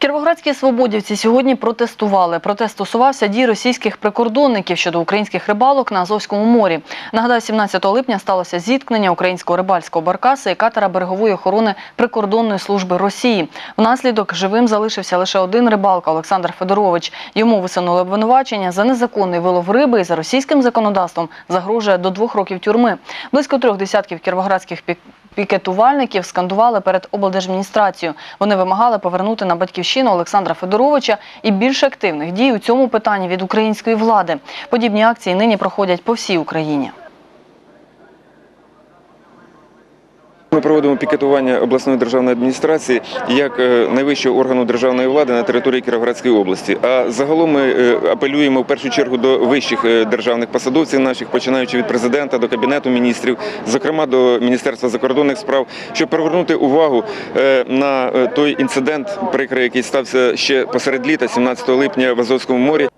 Кіровоградські свободівці сьогодні протестували. Протест стосувався дій російських прикордонників щодо українських рибалок на Азовському морі. Нагадаю, 17 липня сталося зіткнення українського рибальського баркаса і катера берегової охорони прикордонної служби Росії. Внаслідок живим залишився лише один рибалка Олександр Федорович. Йому висунули обвинувачення за незаконний вилов риби і за російським законодавством загрожує до двох років тюрми. Близько трьох десятків кіровоградських пік пікетувальників скандували перед облдержадміністрацією. Вони вимагали повернути на батьківщину Олександра Федоровича і більш активних дій у цьому питанні від української влади. Подібні акції нині проходять по всій Україні. Ми проводимо пікетування обласної державної адміністрації як е, найвищого органу державної влади на території Кіровоградської області. А загалом ми е, апелюємо в першу чергу до вищих е, державних посадовців наших, починаючи від президента до кабінету міністрів, зокрема до Міністерства закордонних справ, щоб привернути увагу на той інцидент, прикрий, який стався ще посеред літа, 17 липня в Азовському морі,